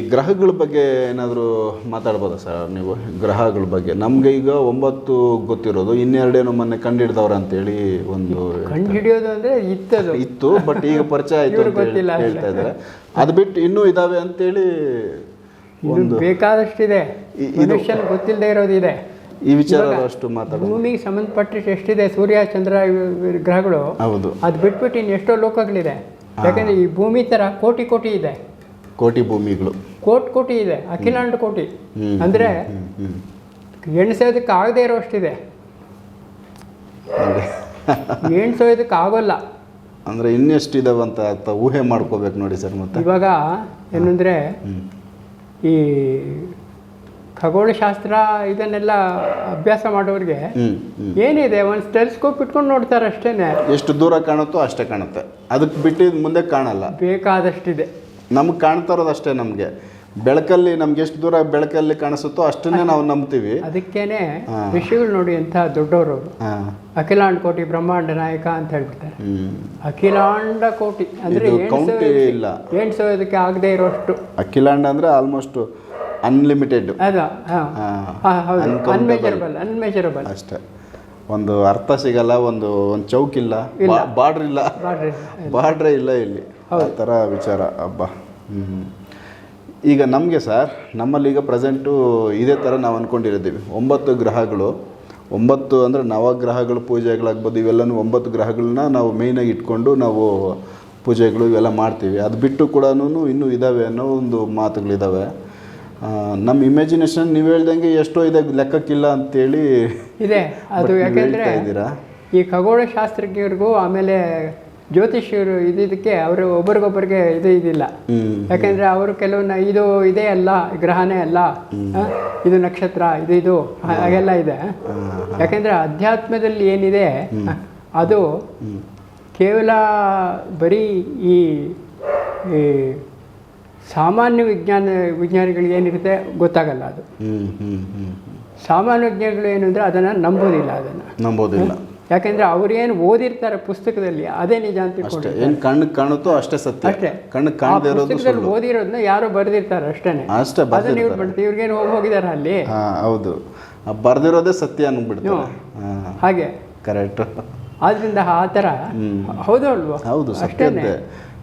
ಗ್ರಹಗಳ ಬಗ್ಗೆ ಏನಾದರೂ ಮಾತಾಡ್ಬೋದಾ ಸರ್ ನೀವು? ಗ್ರಹಗಳ ಬಗ್ಗೆ. ನಮಗೆ ಈಗ ಒಂಬತ್ತು ಗೊತ್ತಿರೋದು ಇನ್ನೆರಡೇನೋ ಮೊನ್ನೆ ಕಂಡಿಡ್ದವ್ರ ಅಂತೇಳಿ ಒಂದು ಕಂಡು ಹಿಡಿಯೋದು ಅಂದ್ರೆ ಇತ್ತು ಇತ್ತು ಬಟ್ ಈಗ ಪರಿಚಯ ಆಯ್ತು ಅಂತ ಹೇಳ್ತಾ ಇದ್ದಾರೆ. ಅದು ಬಿಟ್ಟು ಇನ್ನೂ ಇದಾವೆ ಅಂತೇಳಿ ಒಂದು ಬೇಕಾದಷ್ಟಿದೆ. ಮನುಷ್ಯನ ಗೊತ್ತಿಲ್ಲದೆ ಇರೋದಿದೆ. ಈ ವಿಚಾರ ಅಷ್ಟು ಮಾತಾಡ ಭೂಮಿಗೆ ಸಂಬಂಧಪಟ್ಟಿಟ್ಟು ಎಷ್ಟಿದೆ? ಸೂರ್ಯ ಚಂದ್ರ ಗ್ರಹಗಳು. ಹೌದು. ಅದು ಬಿಟ್ಬಿಟ್ಟು ಇನ್ನು ಎಷ್ಟೋ ಲೋಕಗಳಿದೆ. ಯಾಕಂದ್ರೆ ಈ ಭೂಮಿ ಥರ ಕೋಟಿ ಕೋಟಿ ಇದೆ. ಕೋಟಿ ಭೂಮಿಗಳು. ಕೋಟಿ ಕೋಟಿ ಇದೆ ಅಖಿಲಾಂಡ ಕೋಟಿ. ಅಂದರೆ. ಎಣಿಸೋದಕ್ಕೆ ಆಗದೆ ಇರೋಷ್ಟಿದೆ. ಎಣಿಸೋದಕ್ಕೆ ಆಗೋಲ್ಲ. ಅಂದ್ರೆ ಇನ್ನೆಷ್ಟು ಇದಾವೆ ಅಂತ ಊಹೆ ಮಾಡ್ಕೋಬೇಕು ನೋಡಿ ಸರ್ ಮತ್ತೆ. ಇವಾಗ ಏನಂದ್ರೆ. ಈ ಖಗೋಳಶಾಸ್ತ್ರ ಇದನ್ನೆಲ್ಲ ಅಭ್ಯಾಸ ಮಾಡೋರಿಗೆ ಏನಿದೆ ಒಂದು ಟೆಲಿಸ್ಕೋಪ್ ಇಟ್ಕೊಂಡು ನೋಡ್ತಾರೆ ಅಷ್ಟೇನೆ ಎಷ್ಟು ದೂರ ಕಾಣುತ್ತೋ ಅಷ್ಟೇ ಕಾಣುತ್ತೆ. ಅದಕ್ಕೆ ಬಿಟ್ಟಿದ ಮುಂದೆ ಕಾಣಲ್ಲ. ಬೇಕಾದಷ್ಟಿದೆ. ನಮ್ಗೆ ಕಾಣ್ತಾ ಇರೋದು ಅಷ್ಟೇ ನಮಗೆ. ಬೆಳಕಲ್ಲಿ ನಮ್ಗೆ ಎಷ್ಟು ದೂರ ಬೆಳಕಲ್ಲಿ ಕಾಣಿಸುತ್ತೋ ಅಷ್ಟನ್ನೇ ನಾವು ನಂಬ್ತೀವಿ. ಅದಕ್ಕೇನೆ. ಋಷಿಗಳು ನೋಡಿ ಅಂತ ದೊಡ್ಡವರು ಅಖಿಲಾಂಡ ಕೋಟಿ ಬ್ರಹ್ಮಾಂಡ ನಾಯಕ ಅಂತ ಹೇಳ್ಬಿಡ್ತಾರೆ ಅಖಿಲಾಂಡ ಕೋಟಿ. ಅಂದ್ರೆ ಕೌಂಟಿ ಇಲ್ಲ. ಎಂಟು. ಎಣ್ಸೋದಕ್ಕೆ ಆಗದೆ ಇರೋಷ್ಟು. ಅಖಿಲಾಂಡ ಅಂದ್ರೆ ಆಲ್ಮೋಸ್ಟ್ ಅನ್ಲಿಮಿಟೆಡ್ ಅದ ಅನ್ಮೆಜರಬಲ್ ಅನ್ಮೆಜರಬಲ್ ಅಷ್ಟೇ. ಒಂದು ಅರ್ಥ ಸಿಗಲ್ಲ ಒಂದು ಒಂದು ಚೌಕಿಲ್ಲ. ಬಾರ್ಡ್ರ್ ಇಲ್ಲ. ಬಾರ್ಡ್ರೇ ಇಲ್ಲ ಇಲ್ಲಿ. ಆ ಥರ ವಿಚಾರ ಹಬ್ಬ ಹ್ಞೂ ಈಗ ನಮಗೆ ಸರ್ ನಮ್ಮಲ್ಲಿ ಈಗ ಪ್ರೆಸೆಂಟು ಇದೇ ಥರ ನಾವು ಅಂದ್ಕೊಂಡಿರಿದ್ದೀವಿ ಒಂಬತ್ತು ಗ್ರಹಗಳು ಒಂಬತ್ತು ಅಂದರೆ ನವಗ್ರಹಗಳು ಪೂಜೆಗಳಾಗ್ಬೋದು ಇವೆಲ್ಲನೂ ಒಂಬತ್ತು ಗ್ರಹಗಳನ್ನ ನಾವು ಮೇಯ್ನಾಗಿ ಇಟ್ಕೊಂಡು ನಾವು ಪೂಜೆಗಳು ಇವೆಲ್ಲ ಮಾಡ್ತೀವಿ. ಅದು ಬಿಟ್ಟು ಕೂಡ ಇನ್ನೂ ಇದ್ದಾವೆ ಅನ್ನೋ ಒಂದು ಮಾತುಗಳಿದ್ದಾವೆ ನಮ್ಮ ಇಮ್ಯಾಜಿನೇಷನ್ ನೀವು ಹೇಳ್ದಂಗೆ ಎಷ್ಟೋ ಇದೆ ಲೆಕ್ಕಕ್ಕಿಲ್ಲ ಅಂತೇಳಿ ಇದೆ. ಅದು ಯಾಕೆಂದ್ರೆ ಶಾಸ್ತ್ರಜ್ಞರಿಗೂ ಈ ಖಗೋಳಶಾಸ್ತ್ರಜ್ಞರಿಗೂ ಆಮೇಲೆ ಜ್ಯೋತಿಷ್ಯರು ಇದಕ್ಕೆ ಅವರು ಒಬ್ರಿಗೊಬ್ರಿಗೆ ಇದು ಇದಿಲ್ಲ. ಯಾಕಂದ್ರೆ ಅವರು ಕೆಲವನ್ನ ಇದು ಇದೇ ಅಲ್ಲ ಗ್ರಹನೇ ಅಲ್ಲ. ಇದು ನಕ್ಷತ್ರ ಇದು ಇದು ಹಾಗೆಲ್ಲ ಇದೆ. ಯಾಕೆಂದ್ರೆ ಅಧ್ಯಾತ್ಮದಲ್ಲಿ ಏನಿದೆ ಅದು ಕೇವಲ ಬರೀ ಈ ಸಾಮಾನ್ಯ ವಿಜ್ಞಾನ ವಿಜ್ಞಾನಿಗಳಿಗೆ ಏನಿರುತ್ತೆ ಗೊತ್ತಾಗಲ್ಲ ಅದು. ಸಾಮಾನ್ಯ ವಿಜ್ಞಾನಿಗಳು ಏನು ಅಂದರೆ ಅದನ್ನು ನಂಬೋದಿಲ್ಲ ಅದನ್ನು. ನಂಬೋದಿಲ್ಲ. ಯಾಕೆಂದ್ರೆ ಅವ್ರೇನು ಓದಿರ್ತಾರೆ ಪುಸ್ತಕದಲ್ಲಿ ಅದೇ ನಿಜ ಅಂತ ಅಷ್ಟೇ ಏನ್ ಕಣ್ಣು ಕಾಣುತ್ತೋ ಅಷ್ಟೇ ಸತ್ಯ. ಅಷ್ಟೇ. ಕಣ್ಣು ಕಾಣದೇ ಪುಸ್ತಕದಲ್ಲಿ ಓದಿರೋದನ್ನ ಯಾರೋ ಬರೆದಿರ್ತಾರೆ ಅಷ್ಟೇನೆ. ಅಷ್ಟೇ ಅದನ್ನ ಇವ್ರು ಇವ್ರಿಗೇನು ಹೋಗಿ ಅಲ್ಲಿ? ಹೌದು. ಬರ್ದಿರೋದೇ ಸತ್ಯ ಅನ್ಬಿಡ್ತಾರೆ. ಹಾಗೆ. ಕರೆಕ್ಟ್ ಆದ್ರಿಂದ ಆ ಥರ ಹೌದು ಅಲ್ವಾ? ಹೌದು ಅಷ್ಟೇ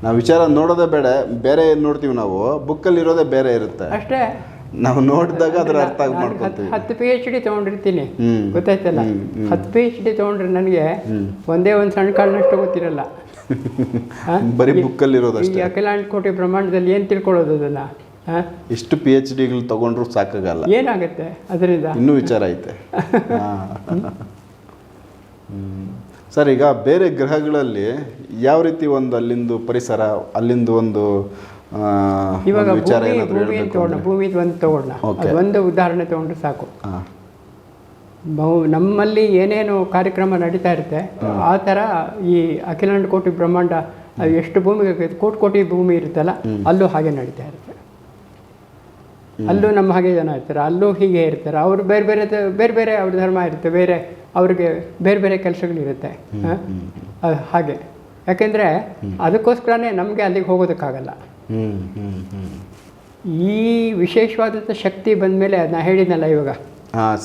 ನಾವು ವಿಚಾರ ನೋಡೋದೇ ಬೇಡ ಬೇರೆ ಏನ್ ನೋಡ್ತೀವಿ ನಾವು? ಬುಕ್ಕಲ್ಲಿ ಇರೋದೇ ಬೇರೆ ಇರುತ್ತೆ. ಅಷ್ಟೇ. ನಾವು ನೋಡಿದಾಗ ಅದ್ರ ಅರ್ಥ ಮಾಡ್ಕೊತೀವಿ. ಹತ್ತು ಪಿ ಎಚ್ ಡಿ ತಗೊಂಡಿರ್ತೀನಿ. ಗೊತ್ತಾಯ್ತಲ್ಲ. ಹತ್ತು ಪಿ ಎಚ್ ಡಿ ತೊಗೊಂಡ್ರೆ ನನಗೆ ಒಂದೇ ಒಂದು ಸಣ್ಣ ಕಾಳಿನಷ್ಟು ಗೊತ್ತಿರಲ್ಲ? ಬರೀ ಈ- ಬುಕ್ಕಲ್ಲಿ ಈ ಇರೋದಷ್ಟೇ. ಪ್ರಮಾಣದಲ್ಲಿ ಕೋಟಿ ಬ್ರಹ್ಮಾಂಡದಲ್ಲಿ ಏನು ತಿಳ್ಕೊಳ್ಳೋದು ಅದನ್ನ? ಎಷ್ಟು ಪಿ ಎಚ್ ಡಿಗಳು ತಗೊಂಡ್ರು ಸಾಕಾಗಲ್ಲ. ಏನಾಗುತ್ತೆ ಅದರಿಂದ? ಇನ್ನೂ ವಿಚಾರ ಐತೆ. ಸರ್ ಈಗ ಬೇರೆ ಗ್ರಹಗಳಲ್ಲಿ ಯಾವ ರೀತಿ ಒಂದು ಅಲ್ಲಿಂದು ಪರಿಸರ ಅಲ್ಲಿಂದು ಒಂದು ಇವಾಗ ವಿಚಾರ ಭೂಮಿ ಏನಾದರೂ ಭೂಮಿ ಅಂತ ತಗೊಂಡ ಭೂಮಿದು ಒಂದು Okay. ಒಂದು ಉದಾಹರಣೆ ತಗೊಂಡ್ರೆ ಸಾಕು. ಬಹು- ನಮ್ಮಲ್ಲಿ ಏನೇನು ಕಾರ್ಯಕ್ರಮ ನಡೀತಾ ಇರುತ್ತೆ ಆ ಥರ ಈ ಅಖಿಲಾಂಡ ಕೋಟಿ ಬ್ರಹ್ಮಾಂಡ ಎಷ್ಟು ಭೂಮಿ ಕೋಟಿ ಕೋಟಿ ಭೂಮಿ ಇರುತ್ತಲ್ಲ ಅಲ್ಲೂ ಹಾಗೆ ನಡೀತಾ ಇರುತ್ತೆ. ಅಲ್ಲೂ ನಮ್ಮ ಹಾಗೆ ಜನ ಇರ್ತಾರೆ ಅಲ್ಲೂ ಹೀಗೆ ಇರ್ತಾರೆ. ಅವರು ಬೇರೆ ಬೇರೆ ಬೇರೆ ಬೇರೆ ಅವ್ರ ಧರ್ಮ ಇರುತ್ತೆ ಬೇರೆ ಅವ್ರಿಗೆ ಬೇರೆ ಬೇರೆ ಕೆಲಸಗಳಿರುತ್ತೆ? ಹಾಗೆ. ಯಾಕೆಂದರೆ ಅದಕ್ಕೋಸ್ಕರನೇ ನಮಗೆ ಅಲ್ಲಿಗೆ ಹೋಗೋದಕ್ಕಾಗಲ್ಲ. ಈ ವಿಶೇಷವಾದಂಥ ಶಕ್ತಿ ಬಂದ ಮೇಲೆ ನಾ ಹೇಳಿದ್ನಲ್ಲ ಇವಾಗ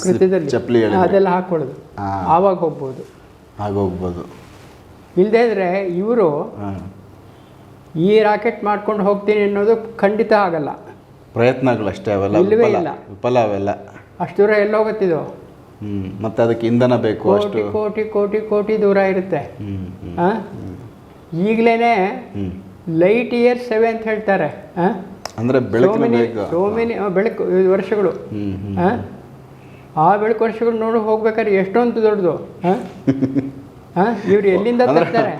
ಕೃತ್ಯದಲ್ಲಿ. ಚಪ್ಪಲಿ ಅದೆಲ್ಲ ಹಾಕ್ಕೊಳ್ಳೋದು. ಆವಾಗ ಹೋಗ್ಬೋದು. ಆಗೋಗ್ಬೋದು ಇಲ್ಲದೇ ಇದ್ರೆ ಇವರು ಈ ರಾಕೆಟ್ ಮಾಡ್ಕೊಂಡು ಹೋಗ್ತೀನಿ ಅನ್ನೋದು ಖಂಡಿತ ಆಗಲ್ಲ. ಪ್ರಯತ್ನಗಳಷ್ಟೇ ಅವೆಲ್ಲ ಇಲ್ಲವೇ ಇಲ್ಲ. ವಿಫಲ ಅವೆಲ್ಲ. ಅಷ್ಟು ದೂರ ಎಲ್ಲ ಹೋಗುತ್ತಿದ್ದು ಮತ್ತೆ ಅದಕ್ಕೆ ಇಂಧನ ಬೇಕು ಅಷ್ಟು. ಕೋಟಿ ಕೋಟಿ ಕೋಟಿ ಕೋಟಿ ದೂರ ಇರುತ್ತೆ. ಈಗಲೇ ಲೈಟ್ ಇಯರ್ ಸೆವೆ ಅಂತ ಹೇಳ್ತಾರೆ ಅಂದರೆ ಬೆಳಕಿನ ಮೆನಿ ಬೆಳಕು ವರ್ಷಗಳು ಆ? ಬೆಳಕು ವರ್ಷಗಳು ನೋಡಿ ಹೋಗ್ಬೇಕಾದ್ರೆ ಎಷ್ಟೊಂದು ದೊಡ್ಡದು ಇವ್ರು ಎಲ್ಲಿಂದ ತರ್ತಾರೆ?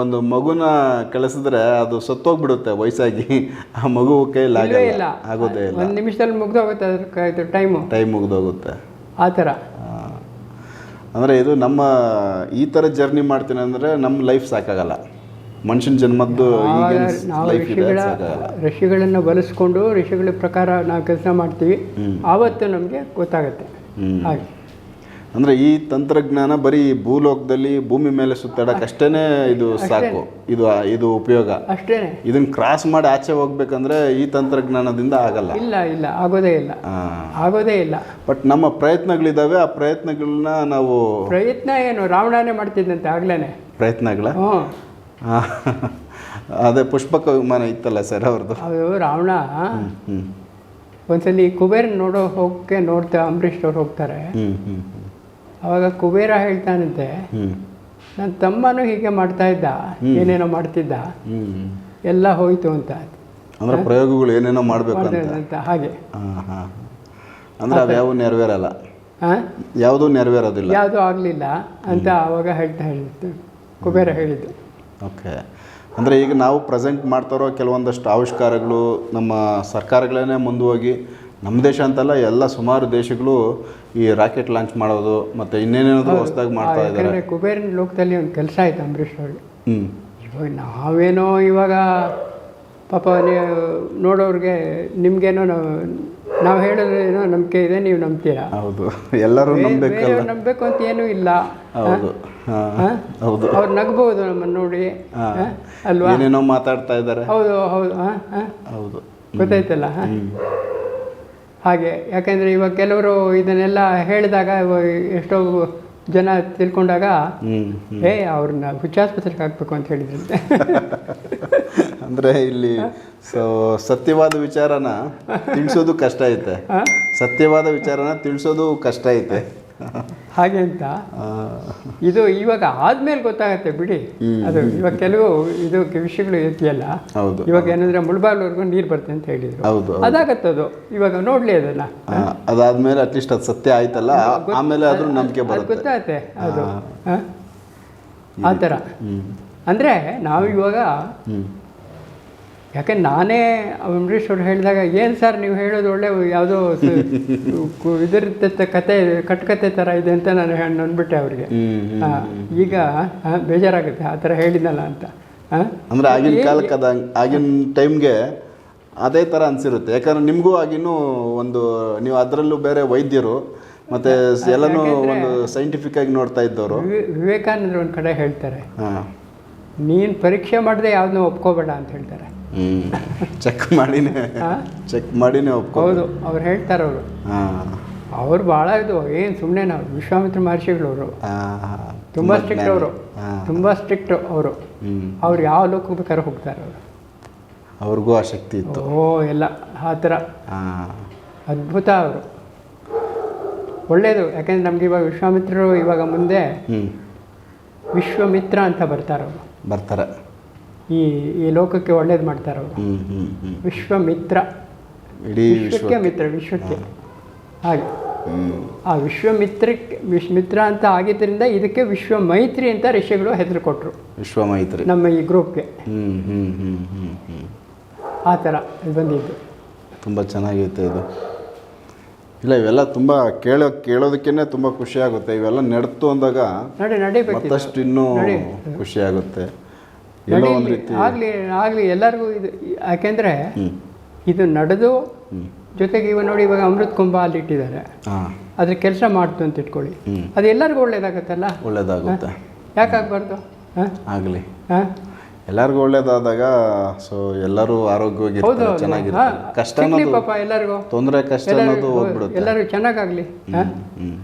ಒಂದು ಮಗುನ ಕಳಿಸಿದ್ರೆ ಅದು ಸತ್ತೋಗ್ಬಿಡುತ್ತೆ ವಯಸ್ಸಾಗಿ. ಆ ಮಗು ಕೈಯಲ್ಲಿ ಆಗಲ್ಲ ಆಗೋದೇ ಇಲ್ಲ. ಒಂದು ನಿಮಿಷದಲ್ಲಿ ಮುಗ್ದೋಗುತ್ತೆ ಅದ್ರ ಟೈಮು ಟೈಮ್ ಮುಗ್ದೋಗುತ್ತೆ. ಆ ಥರ. ಅಂದರೆ ಇದು ನಮ್ಮ ಈ ಥರ ಜರ್ನಿ ಮಾಡ್ತೀನಿ ಅಂದರೆ ನಮ್ಮ ಲೈಫ್ ಸಾಕಾಗಲ್ಲ. ಮನುಷ್ಯನ ಜನ್ಮದ್ದು ಈಗಿನ ನಾವು ಇದೆ ಋಷಿಗಳ ಸಾಕಾಗಲ್ಲ ಋಷಿಗಳನ್ನು ಬಲಿಸ್ಕೊಂಡು ಋಷಿಗಳ ಪ್ರಕಾರ ನಾವು ಕೆಲಸ ಮಾಡ್ತೀವಿ. ಆವತ್ತು ನಮಗೆ ಗೊತ್ತಾಗುತ್ತೆ. ಹಾಗೆ. ಅಂದ್ರೆ ಈ ತಂತ್ರಜ್ಞಾನ ಬರೀ ಭೂಲೋಕದಲ್ಲಿ ಭೂಮಿ ಮೇಲೆ ಸುತ್ತಾಡಕ್ ಅಷ್ಟೇನೆ ಇದು ಸಾಕು. ಇದು ಇದು ಉಪಯೋಗ. ಅಷ್ಟೇ ಇದನ್ನ ಕ್ರಾಸ್ ಮಾಡಿ ಆಚೆ ಹೋಗ್ಬೇಕಂದ್ರೆ ಈ ತಂತ್ರಜ್ಞಾನದಿಂದ ಆಗಲ್ಲ. ಇಲ್ಲ ಇಲ್ಲ. ಆಗೋದೇ ಇಲ್ಲ. ಆಗೋದೇ ಇಲ್ಲ. ಬಟ್ ನಮ್ಮ ಪ್ರಯತ್ನಗಳಿದಾವೆ. ಆ ಪ್ರಯತ್ನಗಳನ್ನ ನಾವು ಪ್ರಯತ್ನ ಏನು? ರಾವಣನೇ ಮಾಡ್ತಿದ್ದಂತೆ ಆಗ್ಲೇನೆ. ಪ್ರಯತ್ನಗಳ? ಹ್ಞೂ ಅದೇ ಪುಷ್ಪಕ ವಿಮಾನ ಇತ್ತಲ್ಲ ಸರ್ ಅವ್ರದ್ದು? ಅದು ರಾವಣ. ಒಂದ್ಸಲಿ ಕುಬೇರ ನೋಡೋ ಹೋಗಕ್ಕೆ ನೋಡ್ತಾ ಅಂಬರೀಷ್ ಅವ್ರು ಹೋಗ್ತಾರೆ. ಅವಾಗ ಕುಬೇರ ಹೇಳ್ತಾನಂತೆ ನನ್ನ ತಮ್ಮನು ಹೀಗೆ ಮಾಡ್ತಾ ಇದ್ದ ಏನೇನೋ ಮಾಡ್ತಿದ್ದ ಎಲ್ಲ ಹೋಯ್ತು ಅಂತ. ಅಂದ್ರೆ ಪ್ರಯೋಗಗಳು ಏನೇನೋ ಮಾಡ್ಬೇಕು ಅಂತ ಹಾಗೆ. ಅಂದ್ರೆ ಅವ್ಯಾವು ನೆರವೇರಲ್ಲ? ಯಾವುದೂ ನೆರವೇರೋದಿಲ್ಲ? ಯಾವುದೂ ಆಗಲಿಲ್ಲ ಅಂತ ಅವಾಗ ಹೇಳ್ತಾ ಹೇಳಿದ್ದು ಕುಬೇರ ಹೇಳಿದ್ದು. ಓಕೆ. ಅಂದರೆ ಈಗ ನಾವು ಪ್ರೆಸೆಂಟ್ ಮಾಡ್ತಾರೋ ಕೆಲವೊಂದಷ್ಟು ಆವಿಷ್ಕಾರಗಳು ನಮ್ಮ ಸರ್ಕಾರಗಳೇ ಹೋಗಿ ನಮ್ಮ ದೇಶ ಅಂತಲ್ಲ ಎಲ್ಲ ಸುಮಾರು ದೇಶಗಳು ಈ ರಾಕೆಟ್ ಲಾಂಚ್ ಮಾಡೋದು ಮತ್ತು ಇನ್ನೇನೇನಾದರೂ ಹೊಸದಾಗಿ ಮಾಡ್ತಾ ಇದ್ದಾರೆ. ಕುಬೇರಿನ ಕುಬೇರನ ಲೋಕದಲ್ಲಿ ಒಂದು ಕೆಲಸ ಆಯ್ತು ಅಂಬರೀಷ್ ಅವರು ಹ್ಞೂ ಇವಾಗ ನಾವೇನೋ ಇವಾಗ ಪಾಪ ನೀವು ನೋಡೋರಿಗೆ ನಿಮಗೇನೋ ನಾವು ಹೇಳೋದೇನೋ ನಂಬಿಕೆ ಇದೆ ನೀವು ನಂಬ್ತೀರಾ? ಹೌದು. ಎಲ್ಲರೂ ನಂಬಬೇಕಲ್ಲ ನಂಬಬೇಕು ಅಂತ ಏನೂ ಇಲ್ಲ. ಹೌದು. ಹೌದು. ಅವ್ರು ನಗಬಹುದು ನಮ್ಮನ್ನು ನೋಡಿ? ಅಲ್ವಾ? ಏನೇನೋ ಮಾತಾಡ್ತಾ ಇದ್ದಾರೆ. ಹೌದು ಹೌದು. ಹೌದು. ಗೊತ್ತಾಯ್ತಲ್ಲ? ಹಾಗೆ ಯಾಕಂದ್ರೆ ಇವಾಗ ಕೆಲವರು ಇದನ್ನೆಲ್ಲ ಹೇಳಿದಾಗ ಎಷ್ಟೋ ಜನ ತಿಳ್ಕೊಂಡಾಗ. ಏ ಅವ್ರನ್ನ ಹುಚ್ಚಾಸ್ಪತ್ರೆಗೆ ಹಾಕ್ಬೇಕು ಅಂತ ಹೇಳಿದ್ರಂತೆ ಅಂದ್ರೆ ಇಲ್ಲಿ ಸೊ ಸತ್ಯವಾದ ವಿಚಾರನ ತಿಳಿಸೋದು ಕಷ್ಟ ಐತೆ? ಸತ್ಯವಾದ ವಿಚಾರನ ತಿಳಿಸೋದು ಕಷ್ಟ ಐತೆ. ಹಾಗೆ ಅಂತ? ಇದು ಇವಾಗ ಆದ್ಮೇಲೆ ಗೊತ್ತಾಗತ್ತೆ ಬಿಡಿ. ಅದು ಇವಾಗ ಕೆಲವು ಇದು ವಿಷಯಗಳು ಇದೆಯಲ್ಲ? ಹೌದು ಇವಾಗ ಏನಂದ್ರೆ ಮುಳ್ಬಾಗ್ಲವರೆಗೂ ನೀರು ಬರುತ್ತೆ ಅಂತ ಹೇಳಿದ್ರು. ಹೌದು ಅದಾಗತ್ತದು ಇವಾಗ ನೋಡ್ಲಿ ಅದನ್ನ. ಅದಾದ್ಮೇಲೆ ಅಟ್ಲೀಸ್ಟ್ ಅದು ಸತ್ಯ ಆಯ್ತಲ್ಲ? ಆಮೇಲೆ ಅದ್ರ ನಂಬಿಕೆ ಅದು ಬರುತ್ತೆ. ಗೊತ್ತಾಗತ್ತೆ ಅದು? ಆ. ಥರ. ಅಂದರೆ ನಾವು ಇವಾಗ ಯಾಕೆ ನಾನೇ ಅಂಬರೀಷ್ ಅವ್ರು ಹೇಳಿದಾಗ ಏನು ಸರ್ ನೀವು ಹೇಳೋದು ಒಳ್ಳೆ ಯಾವುದೋ ಇದರ ಕತೆ ಕಟ್ಕತೆ ಥರ ಇದೆ ಅಂತ ನಾನು ಹೇಳಿ ಅಂದ್ಬಿಟ್ಟೆ ಅವ್ರಿಗೆ. ಈಗ ಹಾಂ ಬೇಜಾರಾಗುತ್ತೆ ಆ ಥರ ಹೇಳಿದ್ನಲ್ಲ ಅಂತ. ಹಾಂ? ಅಂದ್ರೆ ಆಗಿನ ಕಾಲಕ್ಕೆ ಅದ ಆಗಿನ ಟೈಮ್ಗೆ ಅದೇ ಥರ ಅನಿಸಿರುತ್ತೆ. ಯಾಕಂದ್ರೆ ನಿಮಗೂ ಆಗಿನೂ ಒಂದು ನೀವು ಅದರಲ್ಲೂ ಬೇರೆ ವೈದ್ಯರು ಮತ್ತೆ ಎಲ್ಲನೂ ಒಂದು ಸೈಂಟಿಫಿಕ್ ಆಗಿ ನೋಡ್ತಾ ಇದ್ದವರು. ವಿವೆ- ವಿವೇಕಾನಂದರು ಒಂದು ಕಡೆ ಹೇಳ್ತಾರೆ. ಹಾಂ. ನೀನು ಪರೀಕ್ಷೆ ಮಾಡದೆ ಯಾವ್ದನ್ನೂ ಒಪ್ಕೋಬೇಡ ಅಂತ ಹೇಳ್ತಾರೆ. ಚೆಕ್ ಮಾಡಿನೇ? ಚೆಕ್ ಮಾಡಿನೇ ಹೌದು ಅವ್ರು ಹೇಳ್ತಾರೆ ಅವರು. ಹಾಂ. ಅವ್ರು ಭಾಳ ಇದು ಏನು ಸುಮ್ಮನೆ ನಾವು ವಿಶ್ವಾಮಿತ್ರ ಮಹರ್ಷಿಗಳವರು ಅವರು. ತುಂಬ ಸ್ಟ್ರಿಕ್ಟ್ ಅವರು. ತುಂಬ ಸ್ಟ್ರಿಕ್ಟ್ ಅವರು. ಅವ್ರು ಯಾವ ಲೋಕಕ್ಕೆ ಬೇಕಾದ್ರೆ ಹೋಗ್ತಾರೆ ಅವರು. ಅವ್ರಿಗೂ ಆ ಶಕ್ತಿ ಇತ್ತು. ಓ ಎಲ್ಲ ಆ ಥರ. ಅದ್ಭುತ ಅವರು. ಒಳ್ಳೆಯದು ಯಾಕೆಂದ್ರೆ ನಮ್ಗೆ ಇವಾಗ ವಿಶ್ವಾಮಿತ್ರರು ಇವಾಗ ಮುಂದೆ ವಿಶ್ವಮಿತ್ರ ಅಂತ ಬರ್ತಾರೆ ಅವರು. ಬರ್ತಾರೆ. ಈ ಈ ಲೋಕಕ್ಕೆ ಒಳ್ಳೇದು ಮಾಡ್ತಾರೆ ಅವರು ವಿಶ್ವಮಿತ್ರ. ಇಡೀ ವಿಶ್ವಕ್ಕೆ ಮಿತ್ರ ವಿಶ್ವಕ್ಕೆ. ಹಾಗೆ. ಆ ವಿಶ್ವಮಿತ್ರಕ್ಕೆ ವಿಶ್ವಮಿತ್ರ ಅಂತ ಆಗಿದ್ದರಿಂದ ಇದಕ್ಕೆ ವಿಶ್ವ ಮೈತ್ರಿ ಅಂತ ಋಷಿಗಳು ಹೆಸರು ಕೊಟ್ಟರು ವಿಶ್ವ ಮೈತ್ರಿ ನಮ್ಮ ಈ ಗ್ರೂಪ್ಗೆ. ಆ ಥರ ಇದು ಬಂದಿದ್ದು. ತುಂಬ ಚೆನ್ನಾಗಿರುತ್ತೆ ಇದು. ಇಲ್ಲ ಇವೆಲ್ಲ ತುಂಬ ಕೇಳೋ ಕೇಳೋದಕ್ಕೇನೆ ತುಂಬ ಖುಷಿಯಾಗುತ್ತೆ. ಇವೆಲ್ಲ ನಡೆತು ಅಂದಾಗ. ಮತ್ತಷ್ಟು ಇನ್ನೂ ನಡಿ. ಎಲ್ಲೋ ಒಂದು ರೀತಿ ಆಗ್ಲಿ ಆಗ್ಲಿ ಎಲ್ಲರಿಗೂ ಇದು ಯಾಕೆಂದ್ರೆ ಇದು ನಡೆದು ಜೊತೆಗೆ ಇವಾಗ ನೋಡಿ ಇವಾಗ ಅಮೃತ್ ಕುಂಭ ಅಲ್ಲಿ ಇಟ್ಟಿದ್ದಾರೆ. ಅದ್ರ ಕೆಲಸ ಮಾಡ್ತು ಅಂತ ಇಟ್ಕೊಳ್ಳಿ. ಅದು ಎಲ್ಲರಿಗೂ ಒಳ್ಳೇದಾಗತ್ತಲ್ಲ? ಒಳ್ಳೇದಾಗುತ್ತೆ. ಯಾಕಾಗಬಾರ್ದು ಆಗಲಿ. ಎಲ್ಲರಿಗೂ ಒಳ್ಳೇದಾದಾಗ ಸೊ ಎಲ್ಲರೂ ಆರೋಗ್ಯವಾಗಿ. ಚೆನ್ನಾಗಿರ್ತಾರೆ. ಕಷ್ಟ ಪಾಪ ಎಲ್ಲರಿಗೂ. ತೊಂದರೆ ಕಷ್ಟ ಅನ್ನೋದು ಎಲ್ಲರಿಗೂ ಹೋಗ್ಬಿಡುತ್ತೆ. ಎಲ್ಲರೂ ಚೆನ್ನಾಗಾಗ್ಲಿ ಹಾಂ ಹ್ಮ್.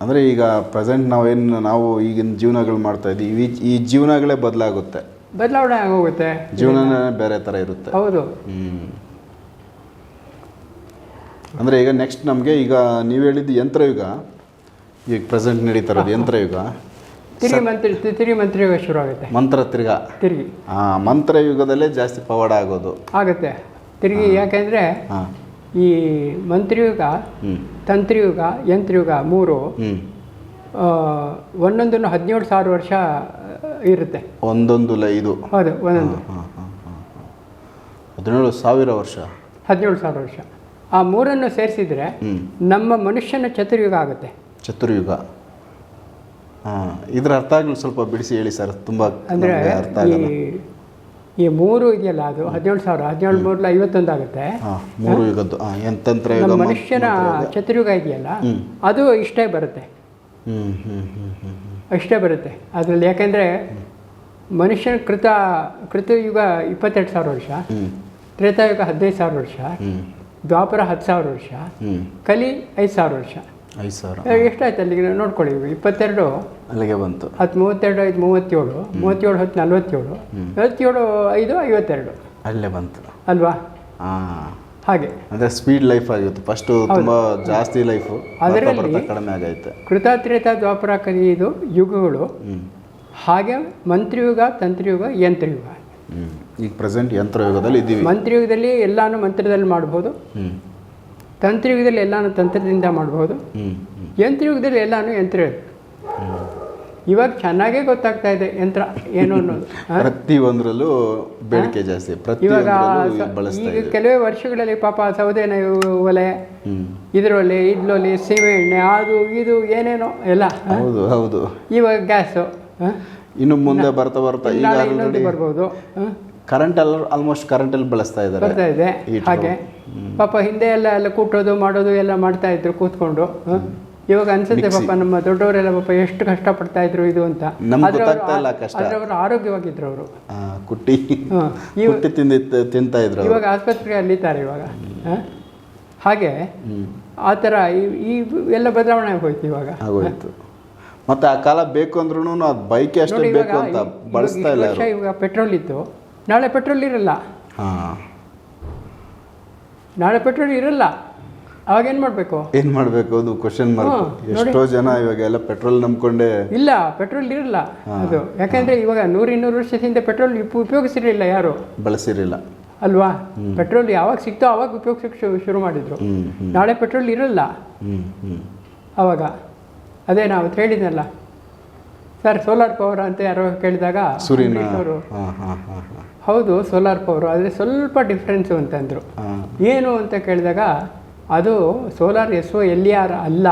ಅಂದರೆ ಈಗ ಪ್ರೆಸೆಂಟ್ ನಾವೇನು ನಾವು ಈಗಿನ ಜೀವನಗಳು ಮಾಡ್ತಾ ಇದ್ದೀವಿ. ಈ ಜೀವನಗಳೇ ಬದಲಾಗುತ್ತೆ. ಬದಲಾವಣೆ ಆಗೋಗುತ್ತೆ. ಜೀವನನೇ ಬೇರೆ ಥರ ಇರುತ್ತೆ. ಹೌದು. ಅಂದರೆ ಈಗ ನೆಕ್ಸ್ಟ್ ನಮಗೆ ಈಗ ನೀವು ಹೇಳಿದ್ದು ಯಂತ್ರಯುಗ ಈಗ ಪ್ರೆಸೆಂಟ್ ನಡೀತಾ ಇರೋದು ಯಂತ್ರಯುಗ ತಿರುಗಿ ಮಂತ್ರ ತಿರುಗಿ ಮಂತ್ರಿ ಶುರು ಆಗುತ್ತೆ. ಮಂತ್ರ ತಿರುಗ. ತಿರುಗಿ. ಆ ಮಂತ್ರಯುಗದಲ್ಲೇ ಜಾಸ್ತಿ ಪವಾಡ ಆಗೋದು. ಆಗುತ್ತೆ. ತಿರುಗಿ ಯಾಕೆಂದರೆ ಹಾಂ. ಈ ಮಂತ್ರಿಯುಗ ತಂತ್ರಿಯುಗ ಯಂತ್ರಯುಗ ಮೂರು ಒಂದೊಂದನ್ನು ಹದಿನೇಳು ಸಾವಿರ ವರ್ಷ ಇರುತ್ತೆ. ಒಂದೊಂದು ಲೈದು ಇದು. ಹೌದು ಒಂದೊಂದು. ಹದಿನೇಳು ಸಾವಿರ ವರ್ಷ. ಹದಿನೇಳು ಸಾವಿರ ವರ್ಷ. ಆ ಮೂರನ್ನು ಸೇರಿಸಿದ್ರೆ ನಮ್ಮ ಮನುಷ್ಯನ ಚತುರ್ಯುಗ ಆಗುತ್ತೆ. ಚತುರ್ಯುಗ. ಹಾಂ ಇದ್ರ ಅರ್ಥ ಸ್ವಲ್ಪ ಬಿಡಿಸಿ ಹೇಳಿ ಸರ್. ತುಂಬ ಅಂದರೆ ಅರ್ಥ ಆಗಲ್ಲ. ಈ ಮೂರು ಇದೆಯಲ್ಲ ಅದು ಹದಿನೇಳು ಸಾವಿರ ಹದಿನೇಳು ಮೂರಲ್ಲಿ ಐವತ್ತೊಂದು ಆಗುತ್ತೆ. ಮೂರು ಯುಗದ್ದು ಎಂತಂತ್ರ ಮನುಷ್ಯನ ಚತುರ್ಯುಗ ಇದೆಯಲ್ಲ ಅದು ಇಷ್ಟೇ ಬರುತ್ತೆ. ಅಷ್ಟೇ ಬರುತ್ತೆ. ಅದರಲ್ಲಿ ಯಾಕೆಂದರೆ ಮನುಷ್ಯನ ಕೃತ ಕೃತಯುಗ ಇಪ್ಪತ್ತೆರಡು ಸಾವಿರ ವರ್ಷ ತ್ರೇತಾಯುಗ ಹದಿನೈದು ಸಾವಿರ ವರ್ಷ ದ್ವಾಪರ ಹತ್ತು ಸಾವಿರ ವರ್ಷ ಕಲಿ ಐದು ಸಾವಿರ ವರ್ಷ. ಐದು ಸಾವಿರ. ಎಷ್ಟಾಯ್ತು ಅಲ್ಲಿಗೆ? ನೋಡ್ಕೊಳ್ಳಿ ಇಪ್ಪತ್ತೆರಡು ಅಲ್ಲಿಗೆ ಬಂತು. ಹತ್ತು ಮೂವತ್ತೆರಡು ಐದು ಮೂವತ್ತೇಳು. ಮೂವತ್ತೇಳು ಹತ್ತು ನಲ್ವತ್ತೇಳು. ನಲ್ವತ್ತೇಳು ಐದು ಐವತ್ತೆರಡು. ಅಲ್ಲೇ ಬಂತು. ಅಲ್ವಾ? ಹಾಂ. ಹಾಗೆ. ಅಂದರೆ ಸ್ಪೀಡ್ ಲೈಫ್ ಆಗಿತ್ತು. ಫಸ್ಟು ತುಂಬ ಜಾಸ್ತಿ ಲೈಫು ಅದರಲ್ಲಿ- ಕಡಿಮೆ ಆಗೈತೆ. ಕೃತಾತ್ರೇತ ದ್ವಾಪರ ಇದು ಯುಗಗಳು. ಹಾಗೆ ಮಂತ್ರಿಯುಗ ತಂತ್ರಯುಗ ಯಂತ್ರಯುಗ. ಈಗ ಪ್ರೆಸೆಂಟ್ ಯಂತ್ರಯುಗದಲ್ಲಿ ಇದ್ದೀವಿ. ಮಂತ್ರಿಯುಗದಲ್ಲಿ ಎಲ್ಲಾನು ಮಂತ್ರದಲ್ಲಿ ಮಾಡ್ಬೋದು. ತಂತ್ರಯುಗದಲ್ಲಿ ಎಲ್ಲಾನು ತಂತ್ರದಿಂದ ಮಾಡ್ಬೋದು. ಯಂತ್ರಯುಗದಲ್ಲಿ ಎಲ್ಲಾನು ಯಂತ್ರ ಇವಾಗ ಚೆನ್ನಾಗೇ ಗೊತ್ತಾಗ್ತಾ ಇದೆ ಯಂತ್ರ ಏನು ಅನ್ನೋದು ಪ್ರತಿಯೊಂದರಲ್ಲೂ ಪ್ರತಿ ಒಂದರಲ್ಲೂ ಬೇಡಿಕೆ ಜಾಸ್ತಿ ಇವಾಗ ಈಗ ಕೆಲವೇ ವರ್ಷಗಳಲ್ಲಿ ಪಾಪ ಸೌದೆನ ಒಲೆ ಇದರಲ್ಲಿ ಇದರೊಲೆ ಇಡ್ಲೊಲೆ ಸೀಮೆ ಎಣ್ಣೆ ಅದು ಇದು ಏನೇನೋ ಎಲ್ಲ ಹೌದು ಹೌದು. ಇವಾಗ ಗ್ಯಾಸು ಇನ್ನು ಮುಂದೆ ಬರ್ತಾ ಬರ್ತಾ ಈಗ ಬರ್ಬೋದು? ಕರೆಂಟ್ ಎಲ್ಲ ಆಲ್ಮೋಸ್ಟ್ ಕರೆಂಟಲ್ಲಿ ಬಳಸ್ತಾ ಇದ್ದಾರೆ ಬರ್ತಾ ಇದೆ. ಹಾಗೆ. ಪಾಪ ಹಿಂದೆ ಎಲ್ಲ ಎಲ್ಲ ಕೂಟೋದು ಮಾಡೋದು ಎಲ್ಲ ಮಾಡ್ತಾ ಇದ್ರು ಕೂತ್ಕೊಂಡು? ಇವಾಗ ಅನ್ಸುತ್ತೆ ಪಾಪ ನಮ್ಮ ದೊಡ್ಡವರೆಲ್ಲ ಪಾಪ ಎಷ್ಟು ಕಷ್ಟ ಪಡ್ತಾ ಇದ್ರು ಇದು ಅಂತ. ಅವರು ಆರೋಗ್ಯವಾಗಿದ್ರು ಅವರು. ಕುಟ್ಟಿ. ಕುಟ್ಟಿ ತಿಂದಿ ತಿಂತಾ ಇದ್ರು ಇವಾಗ ಆಸ್ಪತ್ರೆಗೆ ಅಲ್ಲಿದ್ದಾರೆ ಇವಾಗ? ಹಾಗೆ ಆ ಥರ ಈ- ಈ ಎಲ್ಲ ಬದಲಾವಣೆ ಆಗೋಯ್ತು ಇವಾಗ. ಆಗೋಯ್ತು. ಮತ್ತೆ ಆ ಕಾಲ ಬೇಕು ಅಂದ್ರೂ ಅದು ಬೈಕ್ ಅಷ್ಟೇ ಬೇಕು ಅಂತ ಬಳಸ್ತಾ ಇಲ್ಲ ಇವಾಗ ಪೆಟ್ರೋಲ್ ಇತ್ತು. ನಾಳೆ ಪೆಟ್ರೋಲ್ ಇರಲ್ಲ. ಹಾಂ. ನಾಳೆ ಪೆಟ್ರೋಲ್ ಇರಲ್ಲ. ಅವಾಗ ಏನು ಮಾಡಬೇಕು? ಏನ್ ಮಾಡ್ಬೇಕು ಅದು ಕ್ವಶನ್ ಮಾರ್ಕ್ ಎಷ್ಟೋ ಜನ ಇವಾಗ ಎಲ್ಲ ಪೆಟ್ರೋಲ್ ನಂಬ್ಕೊಂಡೆ. ಇಲ್ಲ ಪೆಟ್ರೋಲ್ ಇರಲ್ಲ. ಅದು ಯಾಕಂದ್ರೆ ಇವಾಗ ನೂರ ಇನ್ನೂರು ವರ್ಷದಿಂದ ಪೆಟ್ರೋಲ್ ಉಪ- ಉಪಯೋಗಿಸಿರಲಿಲ್ಲ ಯಾರು? ಬಳಸಿರಲಿಲ್ಲ. ಅಲ್ವಾ? ಪೆಟ್ರೋಲ್ ಯಾವಾಗ ಸಿಕ್ತೋ ಅವಾಗ ಉಪಯೋಗಿಸಕ್ಕೆ ಶುರು ಮಾಡಿದ್ರು. ನಾಳೆ ಪೆಟ್ರೋಲ್ ಇರಲ್ಲ. ಅವಾಗ. ಅದೇ ನಾವು ಹೇಳಿದ್ನಲ್ಲ. ಸರ್ ಸೋಲಾರ್ ಪವರ್ ಅಂತ ಯಾರೋ ಕೇಳಿದಾಗ ಸೂರ್ಯನ ಅಂಬರೀಷ್ ಹಾ ಹಾ ಹಾ ಹಾ. ಹೌದು ಸೋಲಾರ್ ಪವರು ಆದರೆ ಸ್ವಲ್ಪ ಡಿಫ್ರೆನ್ಸು ಅಂತಂದರು ಏನು ಅಂತ ಕೇಳಿದಾಗ ಅದು solar S O L R ಅಲ್ಲ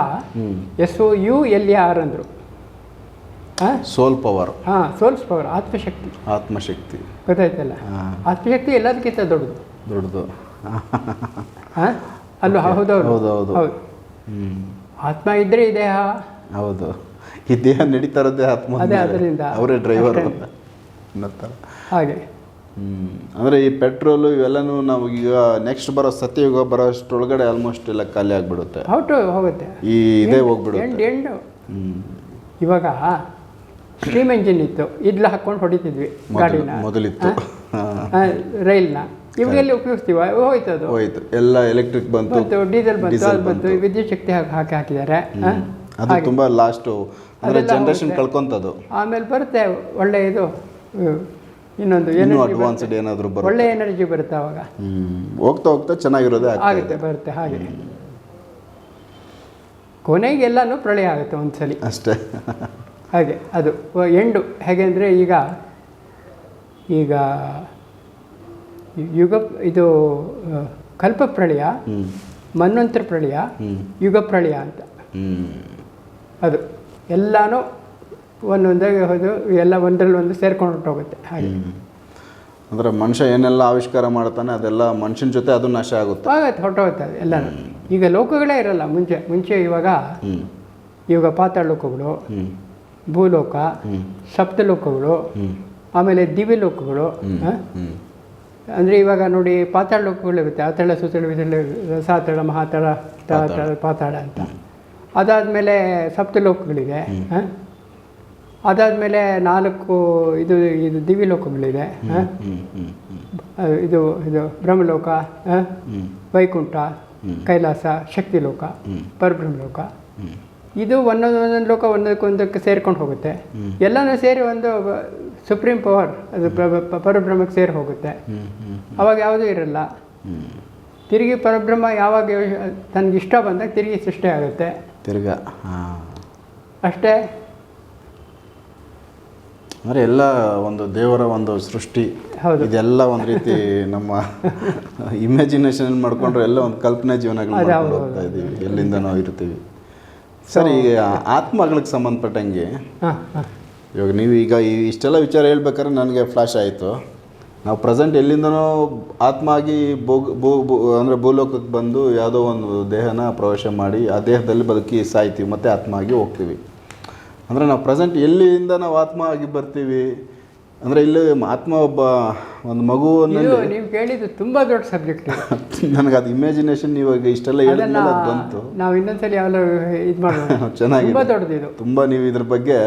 S O U L R ಅಂದರು. ಹಾಂ ಸೋಲ್ ಪವರ್ ಹಾಂ ಸೋಲ್ಸ್ ಪವರ್ ಆತ್ಮಶಕ್ತಿ. ಆತ್ಮಶಕ್ತಿ. ಗೊತ್ತಾಯ್ತಲ್ಲ? ಆತ್ಮಶಕ್ತಿ ಎಲ್ಲದಕ್ಕಿಂತ ದೊಡ್ಡದು. ದೊಡ್ಡದು. ಹಾಂ ಅಲ್ಲ ಹೌದೌದು. ಹೌದು ಹೌದು. ಹೌದು. ಹ್ಮ್. ಆತ್ಮ ಇದ್ದರೆ ಈ ದೇಹ. ಹೌದು. ಈ ದೇಹ ನಡೀತಾ ಇರೋದೇ ಆತ್ಮ ಅದೇ. ಅದರಿಂದ. ಅವರೇ ಡ್ರೈವರ್ ಹಾಗೆ. ಅಂದರೆ ಈ ಪೆಟ್ರೋಲು ಇವೆಲ್ಲನೂ ನಾವು ಈಗ ನೆಕ್ಸ್ಟ್ ಬರೋ ಸತ್ಯಯುಗ ಬರೋಷ್ಟರೊಳಗಡೆ ಆಲ್ಮೋಸ್ಟ್ ಎಲ್ಲ ಖಾಲಿ ಆಗಿಬಿಡುತ್ತೆ. ಔಟ್ ಹೋಗುತ್ತೆ? ಈ ಇದೇ ಹೋಗ್ಬಿಡುತ್ತೆ. ಎಂಡು ಇವಾಗ ಸ್ಟೀಮ್ ಎಂಜಿನ್ ಇತ್ತು. ಇದ್ಲ ಹಾಕ್ಕೊಂಡು ಹೊಡಿತಿದ್ವಿ ಗಾಡಿನ. ಮೊದಲಿತ್ತು. ರೈಲ್ನ. ಇವಾಗೆಲ್ಲ ಉಪಯೋಗಿಸ್ತೀವ? ಹೋಯ್ತು ಅದು. ಹೋಯ್ತು. ಎಲ್ಲ ಎಲೆಕ್ಟ್ರಿಕ್ ಬಂತು ಬಂತು ಡೀಸೆಲ್ ಬಂತು ಅದು ಬಂತು ವಿದ್ಯುತ್ ಶಕ್ತಿ ಹಾಕಿ ಹಾಕಿ ಹಾಕಿದ್ದಾರೆ? ಅದು ತುಂಬಾ ಲಾಸ್ಟು ಅಂದ್ರೆ ಜನರೇಷನ್. ಕಳ್ಕೊಂತದು ಆಮೇಲೆ ಬರುತ್ತೆ ಒಳ್ಳೆ ಇದು ಇನ್ನೊಂದು ಇನ್ನೂ energy ಅಡ್ವಾನ್ಸ್ಡ್ ಏನಾದರೂ ಬರುತ್ತೆ. ಒಳ್ಳೆ ಎನರ್ಜಿ ಬರುತ್ತೆ ಅವಾಗ. ಹೋಗ್ತಾ ಹೋಗ್ತಾ ಚೆನ್ನಾಗಿರೋದೇ ಆಗುತ್ತೆ ಬರುತ್ತೆ ಹಾಗೆ. ಕೊನೆಗೆ ಎಲ್ಲನೂ ಪ್ರಳಯ ಆಗುತ್ತೆ ಒಂದ್ಸಲಿ. ಅಷ್ಟೇ. ಹಾಗೆ ಅದು ಎಂಡು. ಹೇಗೆ ಅಂದರೆ ಈಗ ಈಗ ಯುಗ ಇದು ಕಲ್ಪ ಪ್ರಳಯ ಮನ್ವಂತರ ಪ್ರಳಯ ಯುಗ ಪ್ರಳಯ ಅಂತ. ಅದು ಎಲ್ಲನೂ ಒಂದೊಂದಾಗಿ ಹೋದು ಎಲ್ಲ ಒಂದರಲ್ಲಿ ಒಂದು ಸೇರ್ಕೊಂಡು ಹೋಗುತ್ತೆ ಹಾಗೆ. ಅಂದ್ರೆ ಮನುಷ್ಯ ಏನೆಲ್ಲ ಆವಿಷ್ಕಾರ ಮಾಡ್ತಾನೆ ಅದೆಲ್ಲ ಮನುಷ್ಯನ ಜೊತೆ ಅದು ನಾಶ ಆಗುತ್ತೆ. ಆಗುತ್ತೆ ಹೊರಟೋಗುತ್ತೆ ಅದು ಎಲ್ಲನೂ. ಈಗ ಲೋಕಗಳೇ ಇರಲ್ಲ ಮುಂಚೆ ಮುಂಚೆ ಇವಾಗ ಇವಾಗ ಪಾತಾಳ ಲೋಕಗಳು ಭೂಲೋಕ ಸಪ್ತ ಸಪ್ತಲೋಕಗಳು ಆಮೇಲೆ ದಿವ್ಯ ಲೋಕಗಳು ಅಂದ್ರೆ ಇವಾಗ ನೋಡಿ ಪಾತಾಳ ಲೋಕಗಳಿರುತ್ತೆ ಆತಳ ಸುತ್ತಳ ವಿತಳ ರಸಾತಳ ಮಹಾತಳ ತಳತಳ ಪಾತಾಳ. ಅಂತ. ಅದಾದಮೇಲೆ ಸಪ್ತಲೋಕಗಳಿದೆ ಆ? ಅದಾದಮೇಲೆ ನಾಲ್ಕು ಇದು ಇದು ದಿವ್ಯ ಲೋಕಗಳಿದೆ ಹ್ಮ್ ಹ್ಮ್ ಹ್ಮ್. ಅದು ಇದು ಇದು ಬ್ರಹ್ಮಲೋಕ ವೈಕುಂಠ ಕೈಲಾಸ ಶಕ್ತಿಲೋಕ ಲೋಕ ಪರಬ್ರಹ್ಮಲೋಕ. ಹ್ಮ್. ಇದು ಒಂದೊಂದು ಒಂದೊಂದು ಲೋಕ ಒಂದಕ್ಕೊಂದಕ್ಕೆ ಸೇರ್ಕೊಂಡು ಹೋಗುತ್ತೆ. ಎಲ್ಲನೂ ಸೇರಿ ಒಂದು ಸುಪ್ರೀಂ ಪವರ್ ಅದು ಪರಬ್ರಹ್ಮಕ್ಕೆ ಸೇರಿ ಹೋಗುತ್ತೆ. ಅವಾಗ ಯಾವುದೂ ಇರಲ್ಲ. ತಿರುಗಿ ಪರಬ್ರಹ್ಮ ಯಾವಾಗ ತನಗಿಷ್ಟ ಇಷ್ಟ ಬಂದಾಗ ತಿರುಗಿ ಸೃಷ್ಟಿ ಆಗುತ್ತೆ. ತಿರ್ಗಾ ಅಷ್ಟೇ. ಅಂದ್ರೆ ಎಲ್ಲ ಒಂದು ದೇವರ ಒಂದು ಸೃಷ್ಟಿ ಇದೆಲ್ಲ ಒಂದು ರೀತಿ ನಮ್ಮ ಇಮ್ಯಾಜಿನೇಷನ್ ಮಾಡ್ಕೊಂಡ್ರೆ ಎಲ್ಲ ಒಂದು ಕಲ್ಪನೆ ಜೀವನಗಳು ಹೋಗ್ತಾ ಇದ್ದೀವಿ ಎಲ್ಲಿಂದ ನಾವು ಇರ್ತೀವಿ ಸರ್ ಈಗ ಆತ್ಮಗಳಿಗೆ ಸಂಬಂಧಪಟ್ಟಂಗೆ ಇವಾಗ ನೀವು ಈಗ ಈ ಇಷ್ಟೆಲ್ಲ ವಿಚಾರ ಹೇಳ್ಬೇಕಾದ್ರೆ ನನಗೆ ಫ್ಲಾಶ್ ಆಯಿತು. ನಾವು ಪ್ರೆಸೆಂಟ್ ಎಲ್ಲಿಂದನೋ ಆತ್ಮ ಆಗಿ ಭೂ ಭೂ ಭೂ- ಅಂದರೆ ಭೂಲೋಕಕ್ಕೆ ಬಂದು ಯಾವುದೋ ಒಂದು ದೇಹನ ಪ್ರವೇಶ ಮಾಡಿ ಆ ದೇಹದಲ್ಲಿ ಬದುಕಿ ಸಾಯ್ತೀವಿ ಮತ್ತು ಆತ್ಮ ಆಗಿ ಹೋಗ್ತೀವಿ. ಅಂದರೆ ನಾವು ಪ್ರೆಸೆಂಟ್ ಎಲ್ಲಿಂದ ನಾವು ಆತ್ಮ ಆಗಿ ಬರ್ತೀವಿ? ಅಂದರೆ ಇಲ್ಲಿ ಆತ್ಮ ಒಬ್ಬ ಒಂದು ಮಗು ನೀವು ಕೇಳಿದ್ದು ತುಂಬ ದೊಡ್ಡ ಸಬ್ಜೆಕ್ಟ್ ನನಗೆ ಅದು ಇಮ್ಯಾಜಿನೇಷನ್ ಇವಾಗ ಇಷ್ಟೆಲ್ಲ ಹೇಳಿದ್ಮೇಲೆ ಅದು ಬಂತು. ನಾವು ಇನ್ನೊಂದ್ಸಲಿ ಯಾವಾಗ ಇದು ಮಾಡೋಣ. ಚೆನ್ನಾಗಿ ತುಂಬಾ ದೊಡ್ಡದು ಇದು. ತುಂಬ ನೀವು ಇದ್ರ ಬಗ್ಗೆ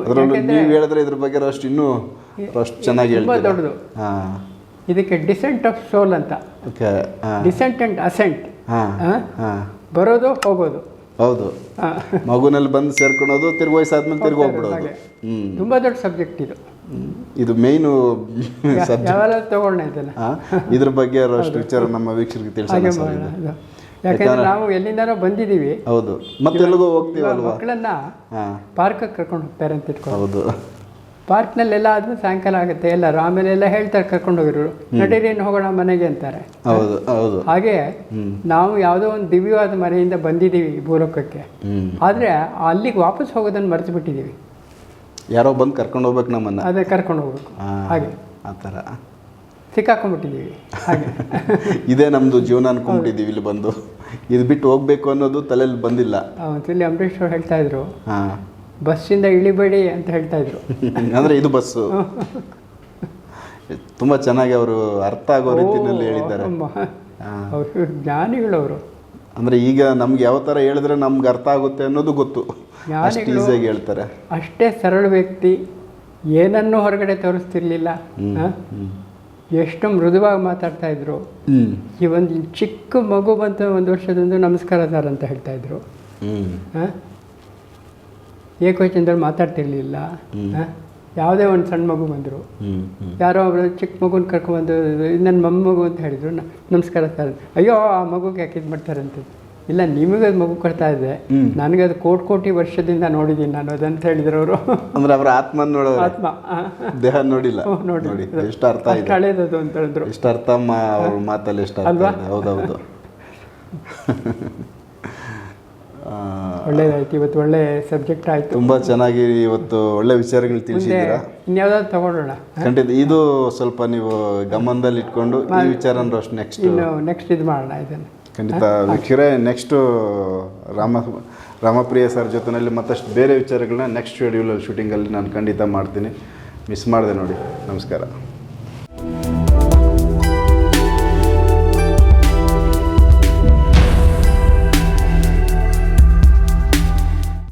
ಅದರಲ್ಲೂ ನೀವು ಹೇಳಿದ್ರೆ ಇದ್ರ ಬಗ್ಗೆ ಅಷ್ಟು ಇನ್ನೂ ಅಷ್ಟು ಚೆನ್ನಾಗಿ ತುಂಬಾ ದೊಡ್ಡದು. ಹಾಂ. ಇದಕ್ಕೆ ಡಿಸೆಂಟ್ ಆಫ್ ಸೋಲ್ ಅಂತ. ಓಕೆ ಡಿಸೆಂಟ್ ಅಂಡ್ ಅಸೆಂಟ್ ಹಾಂ? ಹಾಂ. ಬರೋದು ಹೋಗೋದು. ಹೌದು. ಮಗುನಲ್ಲಿ ಬಂದು ಸೇರ್ಕೊಳೋದು ತಿರ್ಗಿ ವಯಸ್ಸಾದ್ಮೇಲೆ ತಿರ್ಗಿ ಹೋಗ್ಬಿಡೋದು. ಹಾಗೆ. ತುಂಬಾ ದೊಡ್ಡ ಸಬ್ಜೆಕ್ಟ್ ಇದು. ಇದು ಮೇಯ್ನು ಸಬ್ಜೆಕ್ಟ್ ಇದ್ರ ಬಗ್ಗೆ ಅಷ್ಟು ವಿಚಾರ ನಮ್ಮ ವೀಕ್ಷಕರಿಗೆ ತಿಳಿಸೋಣ ಸರ್ ಇದು. ಯಾಕಂದ್ರೆ ನಾವು ಎಲ್ಲಿಂದಾನೋ ಬಂದಿದೀವಿ ಹೌದು. ಮತ್ತೆಲ್ಲಿಗೂ ಹೋಗ್ತೀವಲ್ವಾ? ಮಕ್ಕಳನ್ನ ಪಾರ್ಕ್ ಕರ್ಕೊಂಡು ಹೋಗ್ತಾರೆ ಅಂತ ಇಟ್ಕೊಂಡು ಹೌದು. ಪಾರ್ಕ್ನಲ್ಲೆಲ್ಲ ಆದ್ರೂ ಸಾಯಂಕಾಲ ಆಗುತ್ತೆ. ಎಲ್ಲರೂ ಆಮೇಲೆ ಎಲ್ಲ ಹೇಳ್ತಾರೆ ಕರ್ಕೊಂಡು ಹೋಗಿರೋರು ನಡೀರೇನು ಹೋಗೋಣ ಮನೆಗೆ ಅಂತಾರೆ. ಹೌದು ಹೌದು. ಹಾಗೆ ನಾವು ಯಾವುದೋ ಒಂದು ದಿವ್ಯವಾದ ಮನೆಯಿಂದ ಬಂದಿದ್ದೀವಿ ಭೂಲೋಕಕ್ಕೆ. ಆದರೆ ಅಲ್ಲಿಗೆ ವಾಪಸ್ ಹೋಗೋದನ್ನು ಮರೆತು ಬಿಟ್ಟಿದ್ದೀವಿ ಯಾರೋ ಬಂದು ಕರ್ಕೊಂಡು ಹೋಗ್ಬೇಕು ನಮ್ಮನ್ನು. ಅದೇ ಕರ್ಕೊಂಡು ಹೋಗ್ಬೇಕು. ಹಾಗೆ. ಆ ಥರ. ಸಿಕ್ಕಾಕೊಂಡ್ಬಿಟ್ಟಿದ್ದೀವಿ. ಹಾಗೆ. ಇದೇ ನಮ್ಮದು ಜೀವನ ಅನ್ಕೊಂಡ್ಬಿಟ್ಟಿದ್ದೀವಿ ಇಲ್ಲಿ ಬಂದು. ಇದು ಬಿಟ್ಟು ಹೋಗ್ಬೇಕು ಅನ್ನೋದು ತಲೆಯಲ್ಲಿ ಬಂದಿಲ್ಲ. ಒಂದ್ಸಲಿ ಅಂಬರೀಷ್ ಅವ್ರು ಹೇಳ್ತಾ ಇದ್ರು. ಹಾಂ. ಬಸ್ಸಿಂದ ಇಳಿಬೇಡಿ ಅಂತ ಹೇಳ್ತಾ ಇದ್ರು. ಅಂದರೆ ಇದು ಬಸ್ಸು. ತುಂಬ ಚೆನ್ನಾಗಿ ಅವರು ಅರ್ಥ ಆಗೋ ರೀತಿಯಲ್ಲಿ ಹೇಳಿದ್ದಾರೆ. ಅವರು ಅವ್ರು. ಜ್ಞಾನಿಗಳವರು ಅಂದರೆ ಈಗ ನಮ್ಗೆ ಯಾವ ಥರ ಹೇಳಿದ್ರೆ ನಮ್ಗೆ ಅರ್ಥ ಆಗುತ್ತೆ ಅನ್ನೋದು ಗೊತ್ತು. ಈಸಿಯಾಗಿ ಹೇಳ್ತಾರೆ. ಅಷ್ಟೇ ಸರಳ ವ್ಯಕ್ತಿ ಏನನ್ನು ಹೊರಗಡೆ ತೋರಿಸ್ತಿರ್ಲಿಲ್ಲ? ಎಷ್ಟು ಮೃದುವಾಗಿ ಮಾತಾಡ್ತಾ ಇದ್ರು. ಈ ಒಂದು ಚಿಕ್ಕ ಮಗು ಬಂತು ಒಂದು ವರ್ಷದೊಂದು ನಮಸ್ಕಾರ ಸರ್ ಅಂತ ಹೇಳ್ತಾ ಇದ್ರು? ಏಕವಚನದಲ್ಲಿ ಮಾತಾಡ್ತಿರ್ಲಿಲ್ಲ? ಯಾವುದೇ ಒಂದು ಸಣ್ಣ ಮಗು ಬಂದರು. ಯಾರೋ ಒಬ್ಬರು ಚಿಕ್ಕ ಮಗುನ ಕರ್ಕೊಂಡ್ಬಂದು ನನ್ನ ಮೊಮ್ಮಗು ಅಂತ ಹೇಳಿದ್ರು ನಮಸ್ಕಾರ ಸರ್. ಅಯ್ಯೋ ಆ ಮಗುಗೆ ಯಾಕೆ ಇದು ಮಾಡ್ತಾರೆ ಅಂತ ಇಲ್ಲ ನಿಮಗೆ ಅದು ಮಗು ಕೊಡ್ತಾ ಇದೆ. ನನಗೆ ಅದು ಕೋಟಿ ಕೋಟಿ ವರ್ಷದಿಂದ ನೋಡಿದ್ದೀನಿ ನಾನು ಅದಂತ ಹೇಳಿದ್ರು ಅವರು. ಅಂದ್ರೆ ಅವರ ಆತ್ಮ ನೋಡೋ ಆತ್ಮ. ದೇಹ ನೋಡಿಲ್ಲ. ನೋಡಿ. ಎಷ್ಟು ಅರ್ಥ ಹಳೇದದು ಅಂತ ಹೇಳಿದ್ರು. ಇಷ್ಟ ಅರ್ಥ ಅವ್ರ ಮಾತಲ್ಲಿ ಇಷ್ಟ ಅಲ್ವಾ? ಹೌದೌದು. ಒಳ್ಳೇದಾಯ್ತು ಇವತ್ತು ಒಳ್ಳೆ ಸಬ್ಜೆಕ್ಟ್ ಆಯ್ತು. ತುಂಬಾ ಚೆನ್ನಾಗಿ ಇವತ್ತು ಒಳ್ಳೆ ವಿಚಾರಗಳು ತಿಳಿಸಿದ್ದೀರಾ? ಇನ್ಯಾವ್ದಾದ್ರು ತಗೊಳ್ಳೋಣ ಖಂಡಿತ ಇದು ಸ್ವಲ್ಪ ನೀವು ಗಮನದಲ್ಲಿ ಇಟ್ಕೊಂಡು ಈ ವಿಚಾರನ ಅಷ್ಟು ನೆಕ್ಸ್ಟ್ ಇನ್ನು ನೆಕ್ಸ್ಟ್ ಇದು ಮಾಡೋಣ ಇದನ್ನು ಖಂಡಿತ. ವೀಕ್ಷರೇ ನೆಕ್ಸ್ಟು ರಾಮ ರಾಮಪ್ರಿಯ ಸರ್ ಜೊತೆನಲ್ಲಿ ಮತ್ತಷ್ಟು ಬೇರೆ ವಿಚಾರಗಳನ್ನ ನೆಕ್ಸ್ಟ್ ಶೆಡ್ಯೂಲಲ್ಲಿ ಶೂಟಿಂಗಲ್ಲಿ ನಾನು ಖಂಡಿತ ಮಾಡ್ತೀನಿ. ಮಿಸ್ ಮಾಡಿದೆ ನೋಡಿ. ನಮಸ್ಕಾರ.